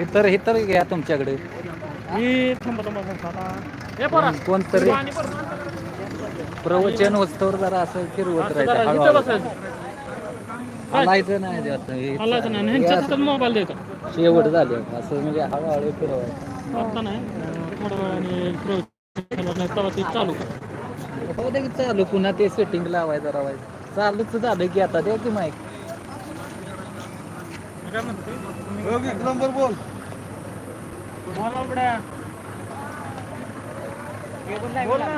इतर इतर घ्या तुमच्याकडे. मी थांबा थांबा थांबा आता. हे पोरा. कोणतरी पाणी प्रवचन वस्तूवर जरा असं फिरवत असं राहायचं. करा, इथं हळूहळू. बसायचं. हलायचं नाही जास्त हे हलायचं नाही. ह्यांच्या हातात मोबाईल द्यायचा शेवट झालं. असं म्हणजे हळूहळू फिरवायचं. आता नाही. अं, थोडं वेळाने प्रवचन केलं नाही तेव्हा ते चालू कर. हो दे की चालू. पुन्हा ते सेटिंग लावायचं रावायचं चालूच झालं की आता. द्या की माईक म्हणतो? नंबर बोल. बोला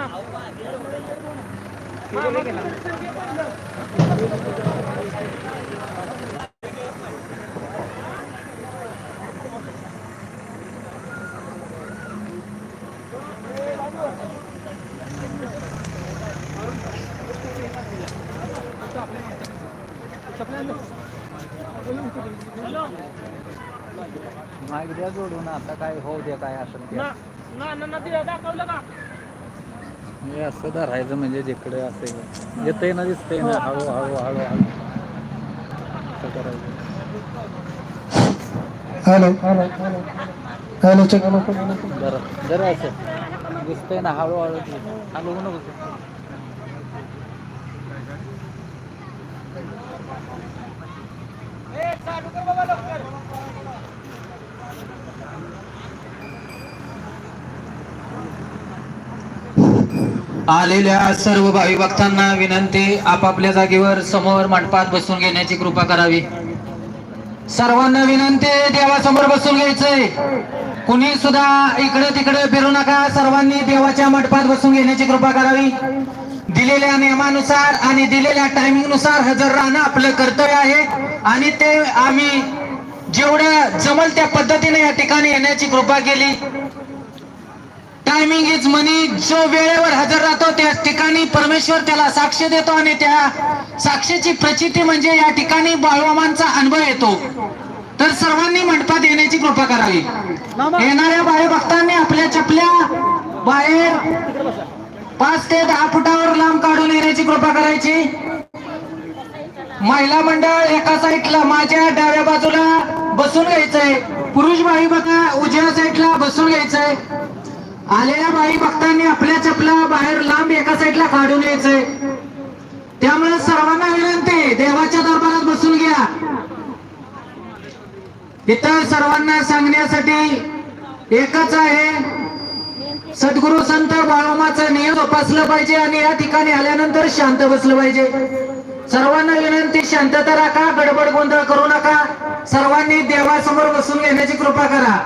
माईक द्या जोडून आता काय होऊ द्या काय असेल ते. ना- ना- ना- ना ते दाखवलं का? हे असं धरायचं म्हणजे जिकडे असं येतंय ना दिसतंय ना हळू हळू हळू हळू. असं करायचं. हॅलो हॅलो चेक जरा जरा असं. दिसतंय ना हळूहळू. हलवू नको. आलेल्या सर्व भावी भक्तांना विनंती आपापल्या जागेवर समोर मंडपात बसून घेण्याची कृपा करावी. सर्वांना विनंती देवासमोर बसून घ्यायचंय. कुणी सुद्धा इकडे तिकडे फिरू नका सर्वांनी देवाच्या मंडपात बसून घेण्याची कृपा करावी. दिलेल्या नियमानुसार आणि दिलेल्या टायमिंगनुसार हजर राहणं आपलं कर्तव्य आहे. आणि ते आम्ही जेवढ्या जमल त्या पद्धतीने या ठिकाणी येण्याची कृपा केली. टायमिंग इज मनी जो वेळेवर हजर राहतो त्या ठिकाणी परमेश्वर त्याला साक्ष देतो आणि त्या साक्षीची प्रचिती म्हणजे या ठिकाणी बाळवामांचा अनुभव येतो. तर सर्वांनी मंडपात येण्याची कृपा करावी. येणाऱ्या बाहेर भक्तांनी आपल्या चपल्या बाहेर पाच ते दहा फुटावर लांब काढून येण्याची कृपा करायची. महिला मंडळ एका साईडला माझ्या डाव्या बाजूला बसून घ्यायचंय. पुरुष भाई बघा उजव्या साईडला बसून घ्यायचंय. आलेल्या बाई भक्तांनी आपल्या चपला बाहेर लांब एका साईडला काढून यायचंय. त्यामुळे सर्वांना विनंती देवाच्या दरबारात बसून घ्या. इतर सर्वांना सांगण्यासाठी एकच आहे सद्गुरु संत बाळोमाचा नियम जोपासलं पाहिजे आणि या ठिकाणी आल्यानंतर शांत बसलं पाहिजे. सर्वांना विनंती शांतता राखा गडबड गोंधळ करू नका. सर्वांनी देवासमोर बसून घेण्याची कृपा करा.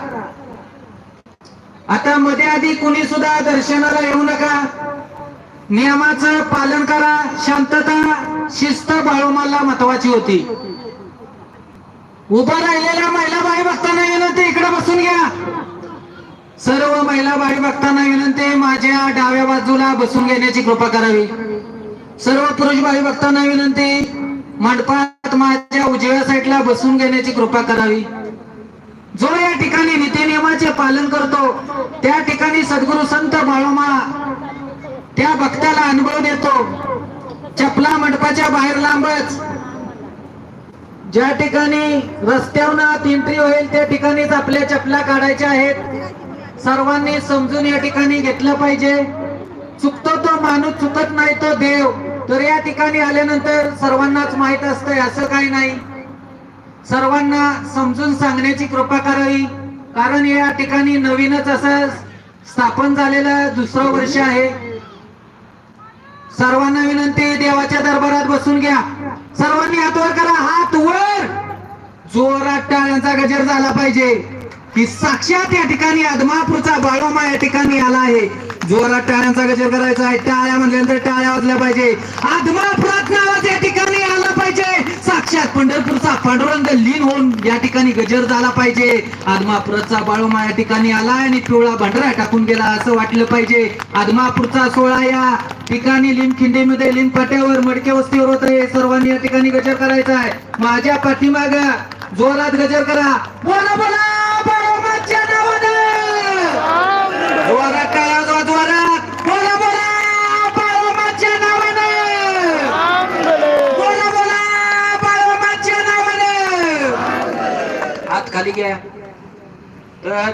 आता मध्ये आधी कुणी सुद्धा दर्शनाला येऊ नका. नियमाचं पालन करा. शांतता शिस्त बाळूमाला महत्वाची होती. उभा राहिलेल्या महिला बाई बघताना विनंती इकडे बसून घ्या. सर्व महिला बाई भक्तांना विनंती माझ्या डाव्या बाजूला बसून घेण्याची कृपा करावी. सर्व पुरुष बाई बघताना विनंती मंडपात माझ्या उजव्या साईडला बसून घेण्याची कृपा करावी. जो या ठिकाणी नीती नियमाचे पालन करतो त्या ठिकाणी सद्गुरु संत बाळोमा त्या भक्ताला अनुभव देतो. चपला मंडपाच्या बाहेर लांबच. ज्या ठिकाणी रस्त्यावर एंट्री होईल त्या ठिकाणीच आपल्या चपला काढायच्या आहेत. सर्वांनी समजून या ठिकाणी घेतलं पाहिजे. चुकतो तो माणूस चुकत नाही तो देव. तर या ठिकाणी आल्यानंतर सर्वांनाच माहीत असतंय असं काही नाही. सर्वांना समजून सांगण्याची कृपा करावी. कारण या ठिकाणी नवीनच असं स्थापन झालेलं दुसरं वर्ष आहे. सर्वांना विनंती देवाच्या दरबारात बसून घ्या. सर्वांनी हात वर करा. हात वर जोरात टाळ्यांचा गजर झाला पाहिजे. की साक्षात या ठिकाणी आदमापूरचा बाळोमा या ठिकाणी आला आहे. जोरात टाळ्यांचा गजर करायचा आहे. टाळ्या म्हटल्यानंतर टाळ्या वाजल्या पाहिजे. आदमापुरात नावाच या ठिकाणी आला पाहिजे. साक्षात पंढरपूरचा पांडुरंग लीन होऊन या ठिकाणी गजर झाला पाहिजे. आदमापुरचा बाळोमा या ठिकाणी आला आणि पिवळा भांडरा टाकून गेला असं वाटलं पाहिजे. आदमापूरचा सोहळा या ठिकाणी लिमखिंडीमध्ये लिम पाट्यावर मडके वस्तीवर होत हे सर्वांनी या ठिकाणी गजर करायचा आहे. माझ्या पाठीमाग जोरात गजर करा. बोला बोला! खाली घ्या. तर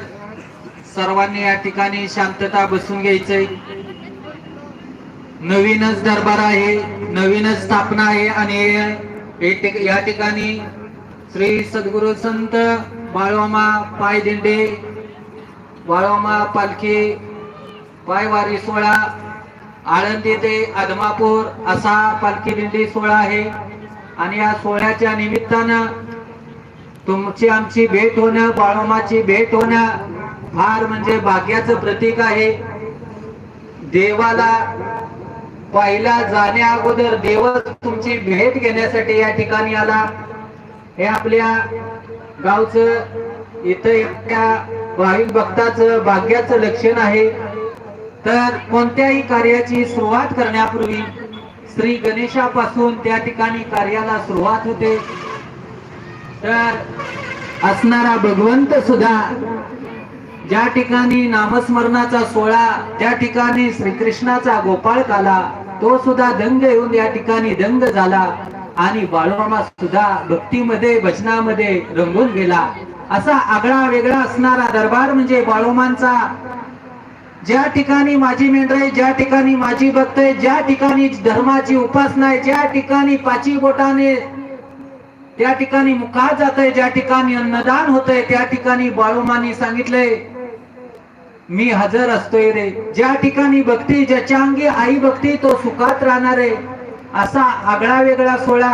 सर्वांनी या ठिकाणी शांतता बसून घ्यायचंय. नवीनच दरबार आहे नवीनच स्थापना आहे आणि या ठिकाणी श्री सद्गुरु संत बाळोमा पाय दिंडे बाळोमा पालखी पायवारी सोहळा आळंदी ते आदमापूर असा पालखी दिंडी सोहळा आहे. आणि या सोहळ्याच्या निमित्तानं तुमची आमची भेट होणं बाळोमाची भेट होणं फार म्हणजे भाग्याचं प्रतीक आहे. देवाला पहिला जाण्या अगोदर देवच तुमची भेट घेण्यासाठी या ठिकाणी आला. हे आपल्या गावचं इथं एकट्या भाविक भक्ताचं भाग्याचं लक्षण आहे. तर कोणत्याही कार्याची सुरुवात करण्यापूर्वी श्री गणेशापासून त्या ठिकाणी कार्याला सुरुवात होते. तर असणारा भगवंत सुद्धा ज्या ठिकाणी नामस्मरणाचा सोहळा त्या ठिकाणी श्रीकृष्णाचा गोपाळ काला तो सुद्धा दंग येऊन या ठिकाणी दंग झाला आणि बाळूमामा सुद्धा भक्तीमध्ये भजनामध्ये रंगून गेला. असा आगळा वेगळा असणारा दरबार म्हणजे बाळोमांचा ज्या ठिकाणी माझी मेंढर आहे ज्या ठिकाणी माझी भक्त आहे ज्या ठिकाणी धर्माची उपासना आहे ज्या ठिकाणी पाची बोटाने त्या ठिकाणी मुका जात आहे ज्या ठिकाणी अन्नदान होत आहे त्या ठिकाणी बाळूमानी सांगितलंय मी हजर असतोय रे. ज्या ठिकाणी भक्ती ज्याच्या अंगी आई भक्ती तो सुखात राहणार आहे असा आगळा वेगळा सोहळा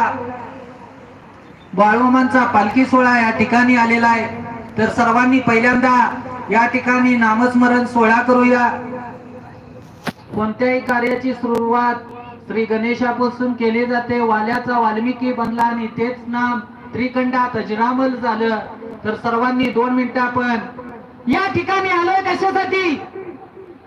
बाळूमानचा पालखी सोहळा या ठिकाणी आलेला आहे. तर सर्वांनी पहिल्यांदा या ठिकाणी नामस्मरण सोहळा करूया. कोणत्याही कार्याची सुरुवात श्री गणेशापासून केले जाते. वाल्याचा वाल्मिकी बनला आणि तेच नाम त्रिकंडात अजरामल झालं. तर सर्वांनी दोन मिनिटं आपण या ठिकाणी आलोय कशासाठी?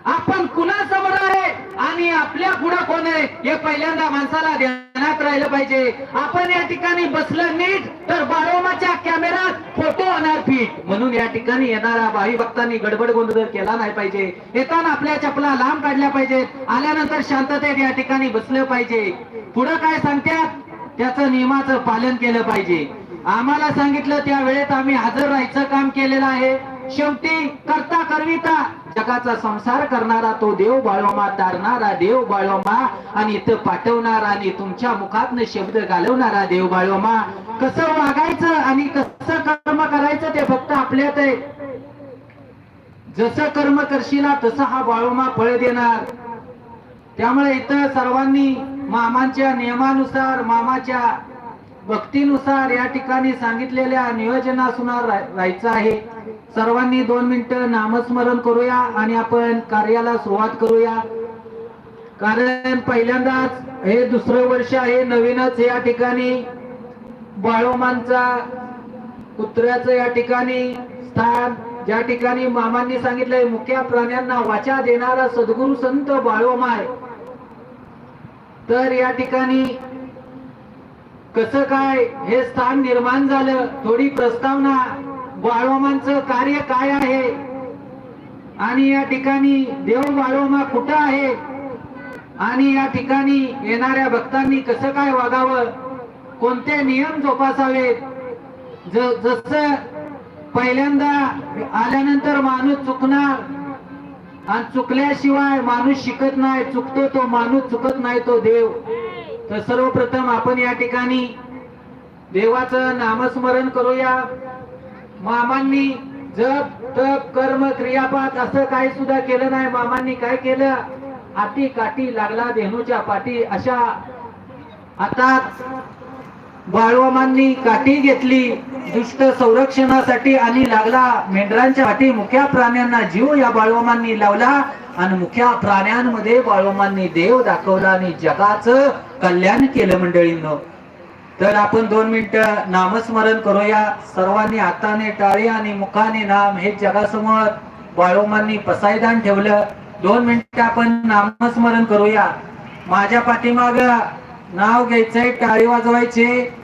आपण कुणासमोर आहे? आणि आपल्या पुढे कोण आहे? हे पहिल्यांदा माणसाला द्या. ध्यानात राहिलं पाहिजे. आपण या ठिकाणी बसलं नीट तर बारोमाच्या कॅमेरात फोटो होणार फिट म्हणून या ठिकाणी येणाऱ्या भावी भक्तांनी गडबड गोंधळ केला नाही पाहिजे. येताना आपल्या चपला लांब काढल्या पाहिजेत. आल्यानंतर शांततेत या ठिकाणी बसलं पाहिजे. पुढं काय सांगतात? त्याचं नियमाचं पालन केलं पाहिजे. आम्हाला सांगितलं त्या वेळेत आम्ही हजर राहायचं काम केलेलं आहे. शेवटी करता करविता जगाचा संसार करणारा तो देव बाळोमा तारणारा देव बाळोमा आणि इथं पाठवणारा आणि तुमच्या मुखातन शब्द घालवणारा देव बाळोमा. कसं वागायचं आणि कसं कर्म करायचं ते फक्त आपल्यात आहे. जसं कर्म करशीला तसं हा बाळोमा फळ देणार. त्यामुळे इथं सर्वांनी मामांच्या नियमानुसार मामाच्या भक्तीनुसार या ठिकाणी सांगितलेल्या नियोजनानुसार राह- राहायचं आहे. सर्वांनी दोन मिनिटं नामस्मरण करूया आणि आपण कार्याला सुरुवात करूया. कारण पहिल्यांदाच हे दुसरं वर्ष आहे नवीनच या ठिकाणी बाळोमांचा कुत्र्याचं या ठिकाणी स्थान ज्या ठिकाणी मामांनी सांगितलंय मुख्या प्राण्यांना वाचा देणारा सद्गुरु संत बाळोमाय तर या ठिकाणी कसं काय हे स्थान निर्माण झालं? थोडी प्रस्तावना. बाळोमांचं कार्य काय आहे? आणि या ठिकाणी देव बाळोमा कुठं आहे? आणि या ठिकाणी येणाऱ्या भक्तांनी कसं काय वागावं? कोणते नियम जोपासावेत? ज जस पहिल्यांदा आल्यानंतर माणूस चुकणार आणि चुकल्याशिवाय माणूस शिकत नाही चुकतो तो माणूस चुकत नाही तो देव. तर सर्वप्रथम आपण या ठिकाणी देवाचं नामस्मरण करूया. मामांनी जप तप कर्म क्रियापात असं काही सुद्धा केलं नाही. मामांनी काय केलं? हाती काठी लागला धेनूच्या पाठी अशा आता बाळवामांनी काठी घेतली. दुष्ट संरक्षणासाठी आणि लागला मेंढरांच्या पाठी. मुख्या प्राण्यांना जीव या बाळवामांनी लावला. आणि मुख्या प्राण्यांमध्ये बाळोमांनी देव दाखवला आणि जगाचं कल्याण केलं मंडळींनो. तर आपण दोन मिनिटं नामस्मरण करूया. सर्वांनी हाताने टाळी आणि मुखाने नाम हे जगासमोर बाळोमांनी पसायदान ठेवलं. दोन मिनिटं आपण नामस्मरण करूया. माझ्या पाठीमाग नाव घ्यायचंय टाळी वाजवायचे.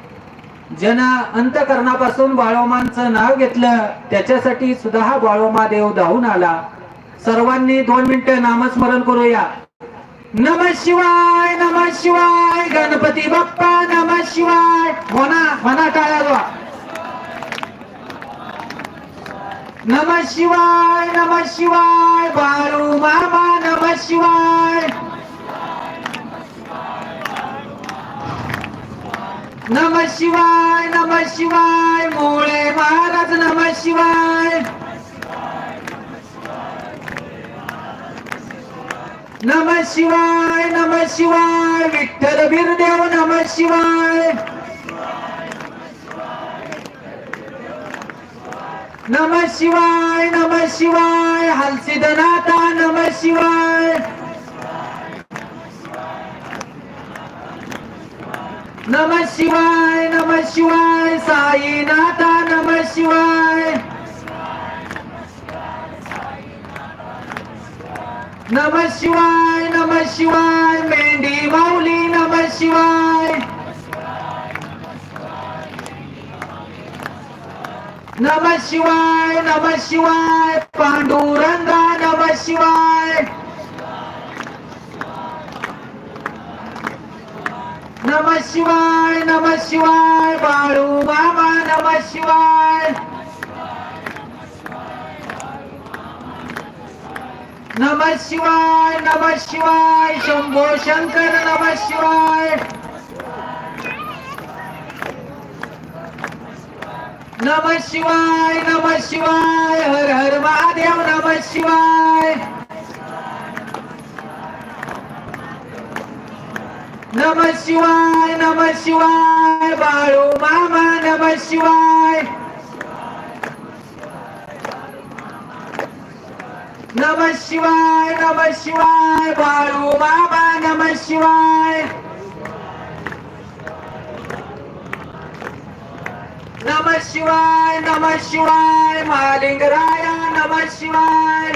जन अंतकरणापासून बाळोमांचं नाव घेतलं त्याच्यासाठी सुद्धा हा बाळोमा देव धावून आला. सर्वांनी दोन मिनिटं नामस्मरण करूया. नम शिवाय नम शिवाय गणपती बाप्पा नम शिवाय. म्हणा म्हणा टाळ्या वाजवा. नम शिवाय नम शिवाय बाळू मामा नम शिवाय. नम शिवाय नम शिवाय मोळे महाराज नम शिवाय. नम शिवाय नम शिवाय विठ्ठल बिरदेव नम शिवाय। नम शिवाय नम शिवाय हलसिद्धनाथा नम शिवाय। नम शिवाय नम शिवाय साईनाथा नम शिवाय। नम शिवाय नम शिवाय मेंढी माऊली नम शिवाय नम शिवाय नम शिवाय पांडुरंगा नम शिवाय नम शिवाय नम शिवाय बाळू मामा नम शिवाय नम शिवाय नम शिवाय शंभो शंकर नम शिवाय। नम शिवाय नम शिवाय हर हर महादेव नम शिवाय। नम शिवाय नम शिवाय बाळू मामा नम शिवाय। नम शिवाय नम शिवाय बाळू मामा नम शिवाय. नम शिवाय नम शिवाय महालिंगराया नम शिवाय.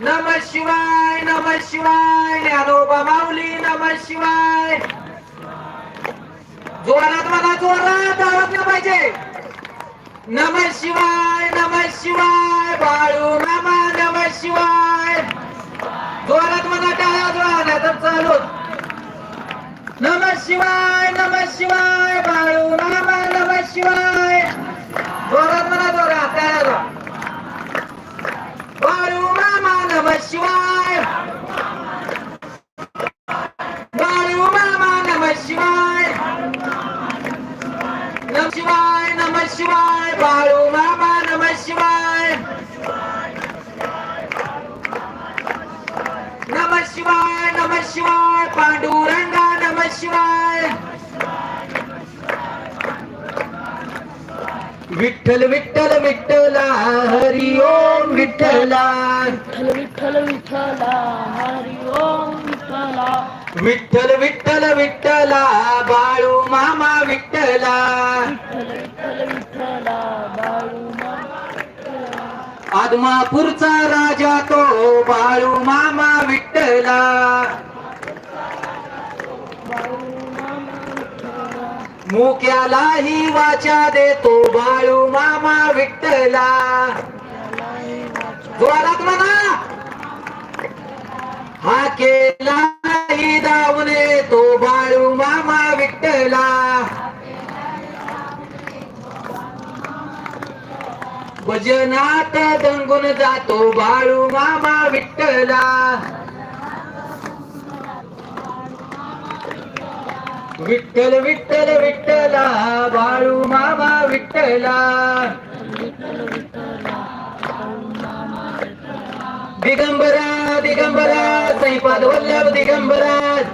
नम शिवाय नम शिवाय ज्ञानोबा माऊली नम शिवाय. जोरात मला जोरात आवाज पाहिजे. नम शिवाय नम शिवाय बाळू मामा नम शिवाय. जोरात मला टाळ्या जोरात तर चालू नम शिवाय नम शिवाय बाळू मामा नम शिवाय. जोरात मला जोरात टाळ्या जोरात बाळू मामा नम शिवाय. शिवाय बाळू मामा नम शिवाय. नम शिवाय नम शिवाय पांडुरंगा नम शिवाय. विठ्ठल विठ्ठल विठ्ठला हरी ओम विठ्ठला. विठ्ठल विठ्ठल विठ्ठला हरी ओम विठ्ठला. विठ्ठल विठ्ठल विठ्ठला बाळू मामा विठ्ठल. आदमापूरचा राजा तो बाळू मामा विठ्ठला. मुक्यालाही वाचा देतो बाळू मामा विठ्ठला. जोरात म्हणा हा केलाही धावून येतो बाळू मामा विठ्ठला. भजनात दंगून जातो बाळू मामा विठ्ठला. विठ्ठल विठ्ठल विठ्ठला बाळू मामा विठ्ठला. मामा दिगंबरा दिगंबरा सैपाद वल्लभ दिगंबरा.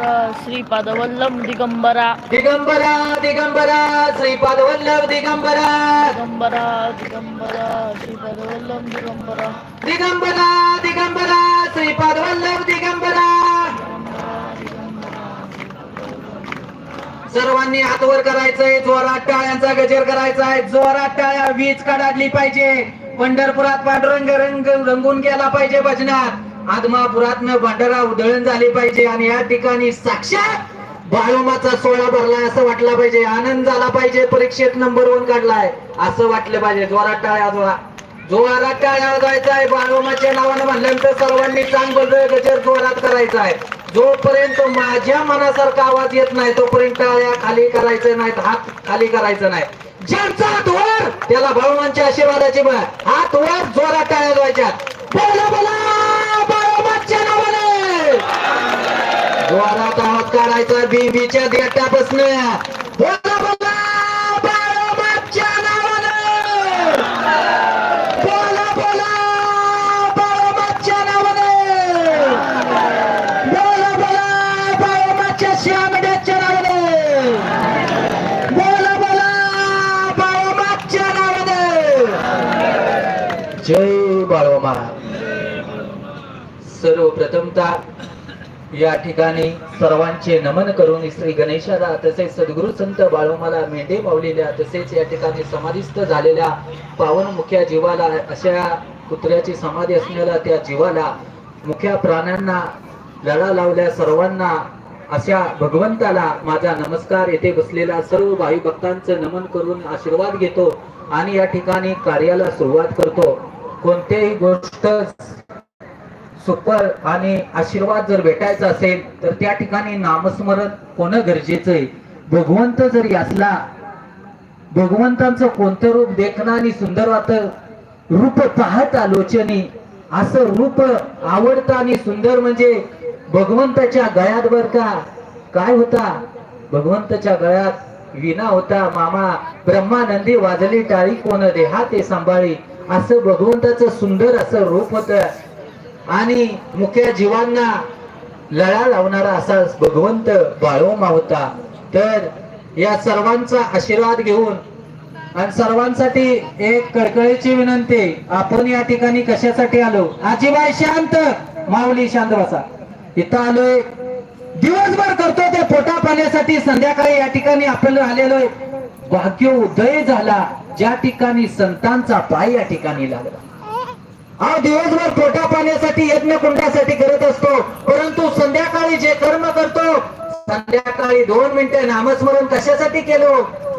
श्रीपाद वल्लभ दिगंबरा दिगंबरा दिगंबरा श्रीपाद वल्लभ दिगंबरा। दिगंबरा दिगंबरा श्रीपाद वल्लभ दिगंबरा दिगंबरा दिगंबरा श्रीपाद वल्लभ दिगंबरा। सर्वांनी हात वर करायचंय जोरात टाळ्यांचा गजर करायचा आहे जोरात टाळ्या वीज काढली पाहिजे. पंढरपुरात पांडुरंग रंग रंगून गेला पाहिजे भजनात. आदमापुरात भांडारा उधळण झाली पाहिजे आणि या ठिकाणी साक्षात बाळोमाचा सोहळा भरलाय असं वाटला पाहिजे. आनंद झाला पाहिजे. परीक्षेत नंबर वन काढलाय. असं वाटलं पाहिजे. जोरात टाळ्या जोरा जोरात टाळ्या वाजवायचा आहे बाळोमाच्या नावानं म्हणल्यानंतर सर्वांनी चांगलं गजर जोरात करायचा आहे जोपर्यंत माझ्या मनासारखा आवाज येत नाही तोपर्यंत टाळ्या खाली करायचं नाही हात खाली करायचं नाही. ज्यांचा हात वर त्याला भगवानच्या आशीर्वादाची हात वर जोरात टाळ्या द्यायच्या बोला बोला! जोरात आवाज काढायचा बीबीच्या देटापासून जय बाळोमा सर्वप्रथमता या ठिकाणी सर्वांचे नमन करून श्री गणेशाला तसेच सद्गुरु संत बाळोमाला मेंढे मावलेल्या तसेच या ठिकाणी समाधिस्थ झालेल्या पावन मुख्या जीवाला अशा कुत्र्याची समाधी असलेल्या त्या जीवाला मुख्या प्राण्यांना लढा लावल्या सर्वांना अशा भगवंताला माझा नमस्कार. येथे बसलेल्या सर्व भावी भक्तांचं नमन करून आशीर्वाद घेतो आणि या ठिकाणी कार्याला सुरुवात करतो. कोणत्याही गोष्ट सुपर आणि आशीर्वाद जर भेटायचा असेल तर त्या ठिकाणी नामस्मरण होणं गरजेचं आहे. भगवंत जरी असला भगवंतांचं कोणतं रूप देखणं आणि सुंदर वाट रूप पाहत आलोचनी असं रूप आवडतं आणि सुंदर म्हणजे भगवंताच्या गळ्यात बर का? काय होता? भगवंताच्या गळ्यात विना होता मामा ब्रह्मानंदी वाजली टाळी कोण देहा ते सांभाळी. असं भगवंताचं सुंदर असं रूप होतं. आणि मुख्या जीवांना लळा लावणारा असा भगवंत बाळोमा होता. तर या सर्वांचा आशीर्वाद घेऊन आणि सर्वांसाठी एक कळकळीची विनंती आपण या ठिकाणी कशासाठी आलो? आजीबाई शांत माऊली शांत बसा. इथं आलोय. दिवसभर करतो ते पोटा पाण्यासाठी. संध्याकाळी या ठिकाणी आपल्याला आलेलोय भाग्य उदय झाला. ज्या ठिकाणी संतांचा पाय या ठिकाणी लागला. हा दिवसभर पोटा पाण्यासाठी यज्ञ कुंडासाठी करत असतो. परंतु संध्याकाळी जे कर्म करतो संध्याकाळी दोन मिनिटे नामस्मरण कशासाठी केलो?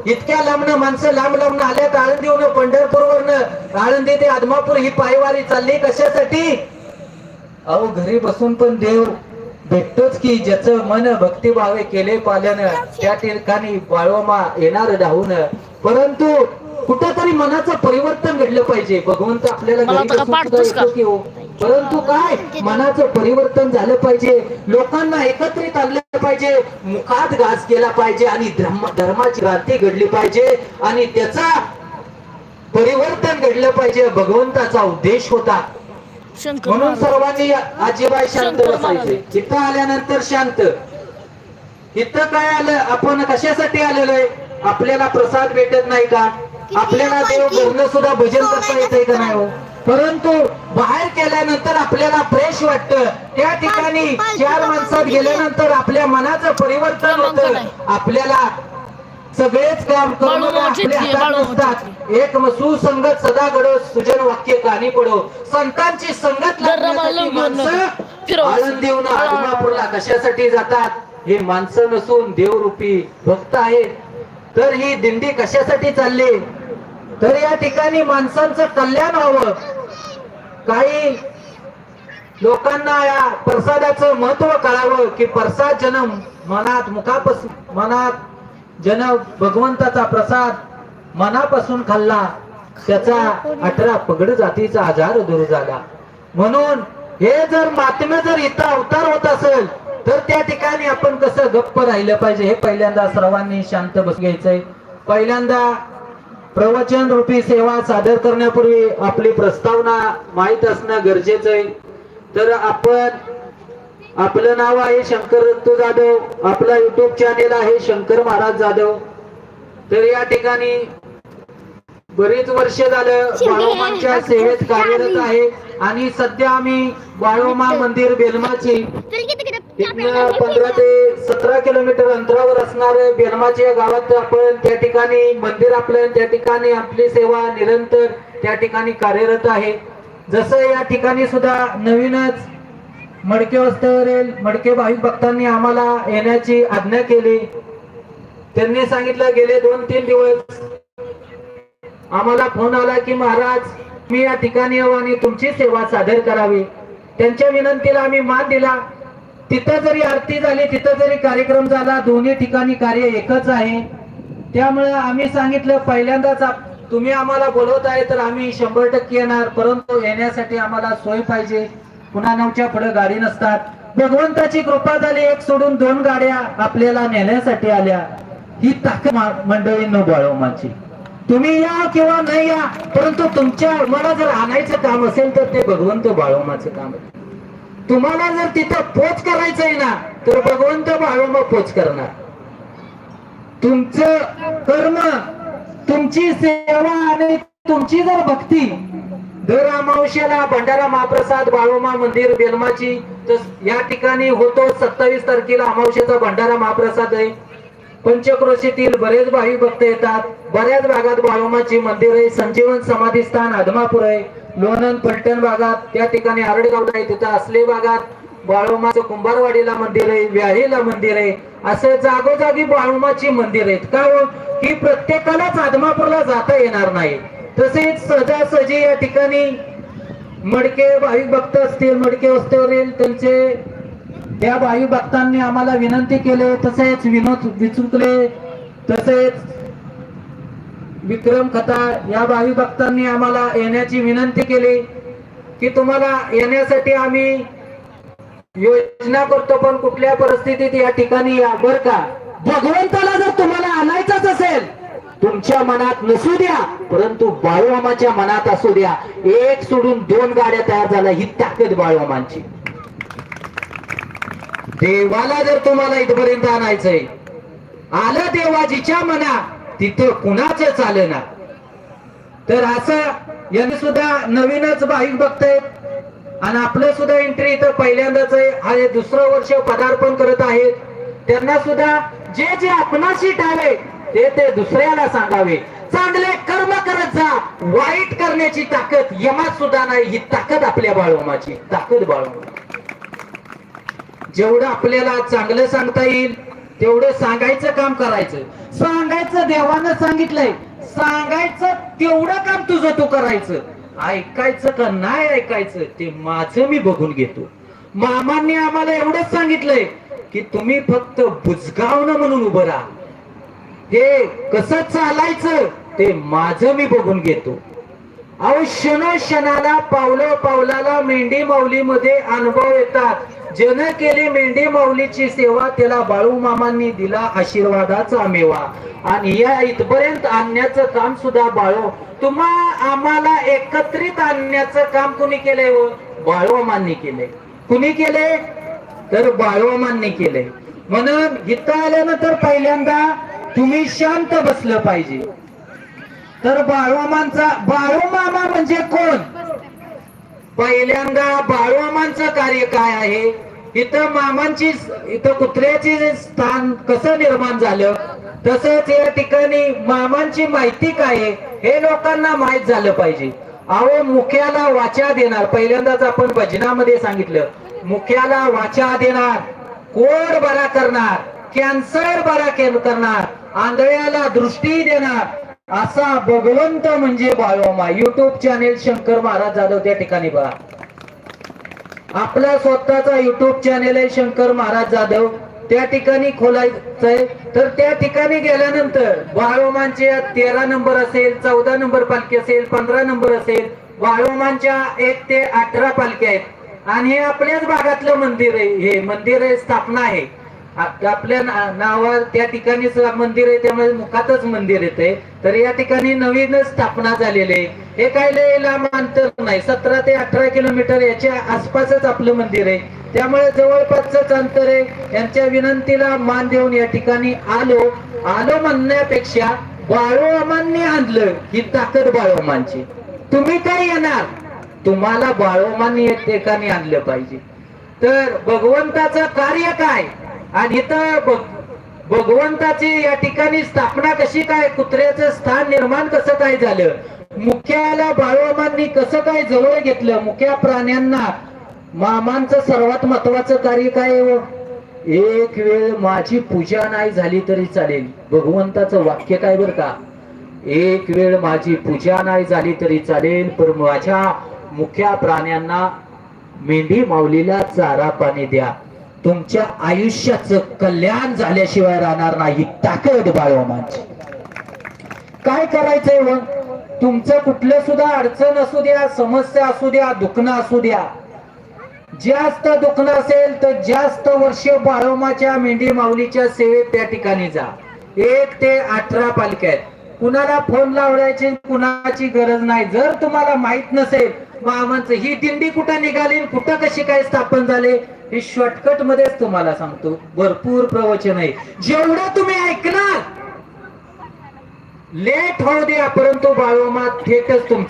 इतक्या लांबनं माणसं लांब लांब आल्यात आळंदीहून पंढरपूरवरनं. आळंदी ते आदमापूर ही पायवारी चालली कशासाठी? अहो घरी बसून पण देव भेटतोच की ज्याचं मन भक्तिभावे केले पाल्यानं त्या ठिकाणी बाळोमा येणार धावून परंतु कुठंतरी मनाचं परिवर्तन घडलं पाहिजे. भगवंत आपल्याला हो. परंतु काय? मनाचं परिवर्तन झालं पाहिजे. लोकांना एकत्रित आणलं पाहिजे. मुखात घास केला पाहिजे आणि धर्म धर्माची क्रांती घडली पाहिजे आणि त्याचा परिवर्तन घडलं पाहिजे. भगवंताचा उद्देश होता. म्हणून. सर्वांनी अजिबात शांत बसायचे. इथं आल्यानंतर शांत. इथं काय आलं? आपण कशासाठी आलेलो आहे? आपल्याला प्रसाद भेटत नाही का? आपल्याला देव घरनं सुद्धा भजन करता येते का नाही हो? परंतु बाहेर केल्यानंतर आपल्याला फ्रेश वाटतं. त्या ठिकाणी चार माणसात गेल्यानंतर आपल्या मनाचं परिवर्तन होतं. आपल्याला सगळेच काम करून आपल्या हातात नसतात. एक सुसंगत सदा घडो सुजन वाक्य कानी पडो. संतांची संगत माणसं. आळंदीहून आदमापूरला कशासाठी जातात? हे माणसं नसून देवरूपी भक्त आहेत. तर ही दिंडी कशासाठी चालली? तर या ठिकाणी माणसांचं कल्याण व्हावं. काही लोकांना या प्रसादाचं महत्त्व कळावं की प्रसाद जन्म मनात मुखापासून मनात जन भगवंताचा प्रसाद मनापासून खाल्ला त्याचा अठरा पगड जातीचा आजार दूर झाला. म्हणून हे जर मातम्य जर इथं अवतार होत असेल तर त्या ठिकाणी आपण कसं गप्प राहिलं पाहिजे? हे पहिल्यांदा सर्वांनी शांत बस घ्यायचंय. पहिल्यांदा प्रवचन रूपी सेवा सादर करण्यापूर्वी आपली प्रस्तावना माहीत असणं गरजेचं आहे. तर आपण आपलं नाव आहे शंकर दत्तू जाधव. आपला युट्यूब चॅनेल आहे शंकर महाराज जाधव. तर या ठिकाणी बरीच वर्ष झालं बाळोमांच्या सेवेत कार्यरत आहे. आणि सध्या आम्ही बाळोमा मंदिर बेलमाची. पंधरा ते सतरा किलोमीटर अंतरावर असणार बेलमाच्या या गावात आपण त्या ठिकाणी मंदिर आपलं त्या ठिकाणी आपली सेवा निरंतर त्या ठिकाणी कार्यरत आहे. जसं या ठिकाणी सुद्धा नवीनच मडके वस्त्यावरील मडके भाविक भक्तांनी आम्हाला येण्याची आज्ञा केली. त्यांनी सांगितलं गेले दोन तीन दिवस आम्हाला फोन आला की महाराज मी या ठिकाणी येऊ आणि तुमची सेवा सादर करावी. त्यांच्या विनंतीला आम्ही मान दिला. तिथं जरी आरती झाली तिथं जरी कार्यक्रम झाला दोन्ही ठिकाणी कार्य एकच आहे. त्यामुळे आम्ही सांगितलं पहिल्यांदाच तुम्ही आम्हाला बोलवत आहे तर आम्ही शंभर टक्के येणार. परंतु येण्यासाठी आम्हाला सोय पाहिजे. पुन्हा नऊच्या पुढे गाडी नसतात. भगवंताची कृपा झाली एक सोडून दोन गाड्या आपल्याला नेण्यासाठी आल्या. ही ताकद मा- मंडळींनो बाळोमाची तुम्ही या किंवा नाही या परंतु तुमच्या मला जर आणायचं काम असेल तर ते भगवंत बाळोमाचं काम आहे. तुम्हाला जर तिथं पोच करायचं आहे ना तर भगवंत बाळोमा पोच करणार. तुमचं कर्म तुमची सेवा आणि तुमची जर भक्ती दर अमावश्याला भंडारा महाप्रसाद बाळोमा मंदिर बेलमाची तर या ठिकाणी होतो सत्तावीस तारखेला अमावश्याचा भंडारा महाप्रसाद आहे. पंचक्रोशीतील बरेच भावी भक्त येतात. बऱ्याच भागात बाळोमाची मंदिर आहे. संजीवन समाधी स्थान आदमापूर आहे. लोणंद पलटण भागात त्या ठिकाणी आरडगावला आहे. तिथं असले भागात बाळोमाचं कुंभारवाडीला मंदिर आहे व्याहीला मंदिर आहे. असं जागोजागी बाळोमाची मंदिर आहेत. का हो? ही? प्रत्येकालाच आदमापूरला जाता येणार नाही. तसेच सहजासहजी या ठिकाणी मडके भाविक भक्त असतील मडके वस्तीवरील त्यांचे या भाई भक्तांनी आम्हाला विनंती केले तसेच विनोद विचुकले तसेच विक्रम कथा या भाई भक्तांनी आम्हाला येण्याची विनंती केली की तुम्हाला येण्यासाठी आम्ही योजना करतो पण कुठल्या परिस्थितीत या ठिकाणी या बर का? भगवंताला जर तुम्हाला आणायचंच असेल तुमच्या मनात नसू द्या परंतु बाळूमामाच्या मनात असू द्या. एक सोडून दोन गाड्या तयार झाल्या ही ताकद बाळूमामांची. देवाला जर तुम्हाला इथपर्यंत आणायचंय आलं देवाजीच्या मना तिथं कुणाच चालेना तर असं यांनी सुद्धा नवीनच भाविक बघतायत. आणि आपलं सुद्धा एंट्री इथं पहिल्यांदाच आहे. आणि दुसरं वर्ष पदार्पण करत आहेत. त्यांना सुद्धा जे जे आपणाशी टाळे ते ते दुसऱ्याला सांगावे. चांगले कर्म करत जा. वाईट करण्याची ताकद यमात सुद्धा नाही. ही ताकद आपल्या बाळोमाची. ताकद बाळोमा जेवढं आपल्याला चांगलं सांगता येईल तेवढं सांगायचं काम करायचं. सांगायचं देवानं सांगितलंय. सांगायचं तेवढं काम तुझं तू करायचं. ऐकायचं का नाही ऐकायचं ते माझं मी बघून घेतो. मामांनी आम्हाला एवढंच सांगितलंय की तुम्ही फक्त बुजगावणं म्हणून उभं राहा. हे कसं चालायचं ते माझं मी बघून घेतो. अहो क्षणोक्षणाला पावलं पावलाला मेंढी माऊलीमध्ये अनुभव येतात. जन केली मेंढी माऊलीची सेवा त्याला बाळू मामांनी दिला आशीर्वादाचा मेवा. आणि या इथपर्यंत आणण्याचं काम सुद्धा बाळू. तुम्हा आम्हाला एकत्रित आणण्याचं काम कुणी केलंय हो? बाळूमांनी केले कुणी केले तर बाळूमांनी केले म्हणून गीता आल्यानंतर पहिल्यांदा तुम्ही शांत बसलं पाहिजे. तर बाळूमामांचा बाळूमामा म्हणजे कोण? पहिल्यांदा बाळूमामांचं कार्य काय आहे? इथं मामांची इथं कुत्र्याचे स्थान कसं निर्माण झालं? तसंच या ठिकाणी मामांची माहिती काय आहे? हे लोकांना माहीत झालं पाहिजे. अहो मुख्याला वाचा देणार. पहिल्यांदाच आपण भजनामध्ये सांगितलं. मुख्याला वाचा देणार. कोड बरा करणार. कॅन्सर बरा के- करणार. आंधळ्याला दृष्टी देणार. असा भगवंत म्हणजे बाळोमा युट्यूब चॅनेल शंकर महाराज जाधव त्या ठिकाणी बघा. आपला स्वतःचा युट्यूब चॅनेल आहे शंकर महाराज जाधव. त्या ठिकाणी खोलायचंय. तर त्या ठिकाणी गेल्यानंतर बाळोमांचे तेरा नंबर असेल चौदा नंबर पालखी असेल पंधरा नंबर असेल बाळोमांच्या एक ते अठरा पालख्या आहेत. आणि हे आपल्याच भागातलं मंदिर आहे. हे मंदिर आहे स्थापना आहे. आपल्या नावावर त्या ठिकाणीच मंदिर आहे त्यामुळे मुखातच मंदिर येते तर या ठिकाणी नवीनच स्थापना झालेली आहे. हे काय लय लांब अंतर नाही. सतरा ते अठरा किलोमीटर याच्या आसपासच आपलं मंदिर आहे. त्यामुळे जवळपासच अंतर आहे. यांच्या विनंतीला मान देऊन या ठिकाणी आलो. आलो म्हणण्यापेक्षा बाळोमांनी आणलं ही ताकद बाळोमांची तुम्ही काय येणार? तुम्हाला बाळोमांनी या ठिकाणी आणलं पाहिजे. तर भगवंताचं कार्य काय? आणि इथं भगवंताची या ठिकाणी स्थापना कशी काय कुत्र्याचं स्थान निर्माण कसं काय झालं मुख्याला बाळोमांनी कसं काय जवळ घेतलं मुख्या प्राण्यांना मामांचं सर्वात महत्वाचं कार्य काय हो? एक वेळ माझी पूजा नाही झाली तरी चालेल. भगवंताचं वाक्य काय बर का? एक वेळ माझी पूजा नाही झाली तरी चालेल पण माझ्या मुख्या प्राण्यांना मेंढी माऊलीला चारा पाणी द्या. तुमच्या आयुष्याचं कल्याण झाल्याशिवाय राहणार नाही. ताकद बाळोमांची काय करायचंय मग? तुमचं कुठलं सुद्धा अडचण असू द्या समस्या असू द्या दुखणं असू द्या. जास्त दुखणं असेल तर जास्त वर्ष बाळोमाच्या मेंढी माऊलीच्या सेवेत त्या ठिकाणी जा. एक ते अठरा पालख्या आहेत. कुणाला फोन लावण्याची कुणाची गरज नाही. जर तुम्हाला माहीत नसेल मामांचं ही दिंडी कुठं निघाली कुठं कशी काय स्थापन झाले हे शॉर्टकट मध्येच तुम्हाला सांगतो. भरपूर प्रवचन आहे. जेवढं तुम्ही ऐकणार लेट होऊ द्या परंतु बाळोमा थेटच तुमचं